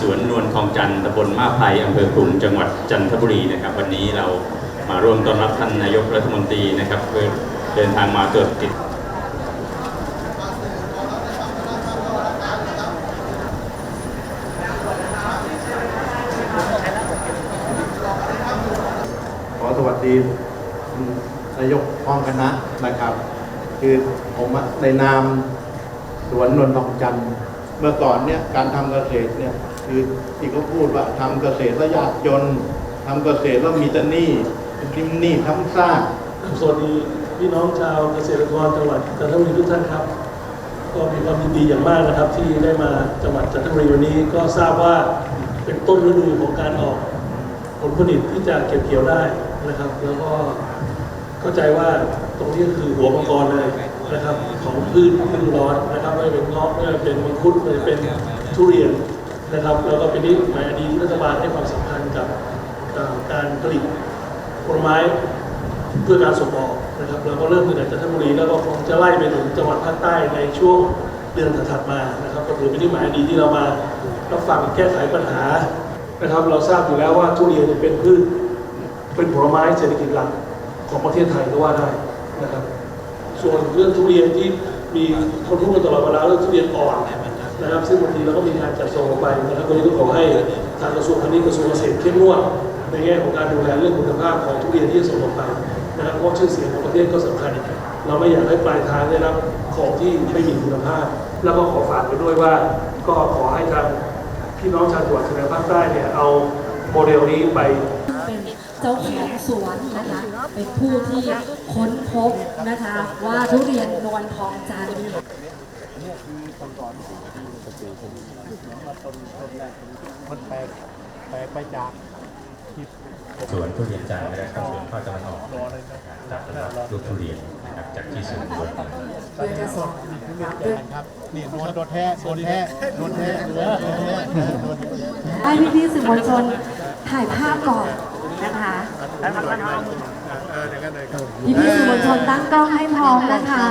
สวนนวลทองจันทร์ตำบลมาภัยอำเภอกรุงจังหวัดจันทบุรีนะครับ วันนี้เรามาร่วมต้อนรับท่านนายกรัฐมนตรีนะครับเพื่อเดินทางมาตรวจติดขอสวัสดีนายกพร้อมคณะนะครับ คือผมในนามสวนนวลทองจันทร์เมื่อก่อนเนี่ยการทำเกษตรเนี่ย คือที่เขาพูดว่าทำเกษตรแล้วยากจนทำเกษตรแล้วมีแต่หนี้เป็นทิมหนี้ทั้งซากสวัสดีพี่น้องชาวเกษตรกรจังหวัดจันทบุรีทุกท่านครับ ก็มีความยินดีอย่างมากนะครับ ที่ได้มาจังหวัดจันทบุรีวันนี้ก็ทราบว่าเป็นต้นฤดูของการออกผลผลิตที่จะเก็บเกี่ยวได้นะครับ แล้วก็เข้าใจว่าตรงนี้คือหัวมังกรเลยนะครับ ของพืชฤดูร้อนนะครับไม่เป็นงาะไม่เป็นมังคุดไม่เป็นทุเรียน นะครับแล้วก็เป็นนิหมายอดีตที่รัฐบาลให้ความสำคัญกับการผลิตผลไม้เพื่อการส่งออกนะครับเราก็เริ่มตั้งแต่จันทบุรีแล้วก็คงจะไล่ไปถึงจังหวัดภาคใต้ในช่วงเดือนถัดมานะครับก็ถือเป็นที่หมายดีที่เรามารับฟังแก้ไขปัญหานะครับเราทราบอยู่แล้วว่าทุเรียนเนี่ยเป็นพืชเป็นผลไม้เศรษฐกิจหลักของประเทศไทยก็ว่าได้นะครับ ส่วนเรื่องทุเรียนที่มีคนพูดกันตลอดเวลาเรื่องทุเรียนอ่อน นะครับ ซึ่งบางทีเราก็มีการจัดส่งออกไปนะครับตรงนี้ก็ขอให้ทางกระทรวงพาณิชย์กระทรวงเกษตรเข้มงวดในแง่ของการดูแลเรื่องคุณภาพของทุเรียนที่จะส่งออกไปนะครับเพราะชื่อเสียงของประเทศก็สำคัญ เราไม่อยากให้ปลายทางได้รับของที่ไม่มีคุณภาพ แล้วก็ขอฝากไปด้วยว่า ก็ขอให้ทางพี่น้องชาวจังหวัดชายแดนภาคใต้เนี่ยเอาโมเดลนี้ไปเป็นเจ้าของสวนนะคะเป็นผู้ที่ค้นพบนะคะว่าทุเรียนนวลทองจันทร์ มันแปลกแปลกไปจากสวนทุเรียนจันทร์นะครับสวนภาคตะวันออกจากลูกทุเรียนนะครับจากที่สวนนวลเพื่อจะสอนรับด้วยครับนี่นวลโดนแท้โดนแท้โดนแท้โดนแท้โดนให้พี่พี่ๆสื่อมวลชนถ่ายภาพก่อนนะคะเอออย่างนั้นเลยครับพี่พี่ๆสื่อมวลชนตั้งกล้องให้พร้อมนะคะ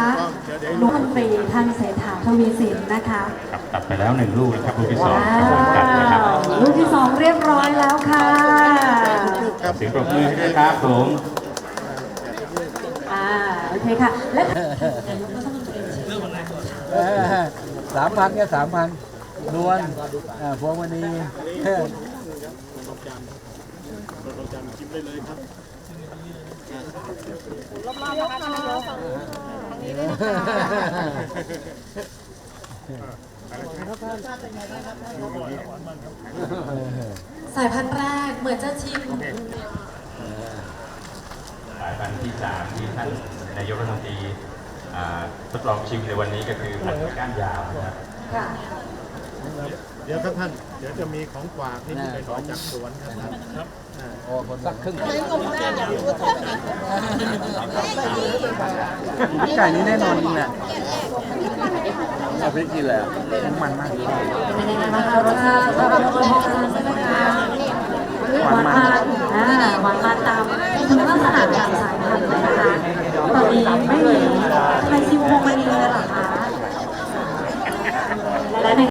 นุมนตรีท่านเศรษฐาทวีสินนะคะครับตัดไปแล้วหนึ่งลูกนะครับลูกที่สอว้างครับผมตัดนะครับวลูกที่สองเรียบร้อยแล้วค่ะเสียงปรบมือให้ด้วยครับผมอ่าโอเคค่ะและสามพันก็สามพันนวลอ่าพวงมณี เฮ้ยสายพันธุ์แรกเหมือนจะชิมสายพันธุ์ที่สามที่ท่านนายกรัฐมนตรีทดลองชิมในวันนี้ก็คือพันธุ์ก้านยาวนะครับ ค่ะเดี๋ยวครับท่าน เดี๋ยวจะมีของฝากนิดๆหน่อยๆจากสวนครับท่านครับโอ้คนสักครึ่งไก่นี่แน่นอนจริงแหละเอาพริกกินเลยน้ำมันมากเป็นยังไงบ้างคะรสชาติชอบรสชาติใช่ไหมคะหวานมันอ่าหวานมันตามคุณลักษณะตามสายพันธุ์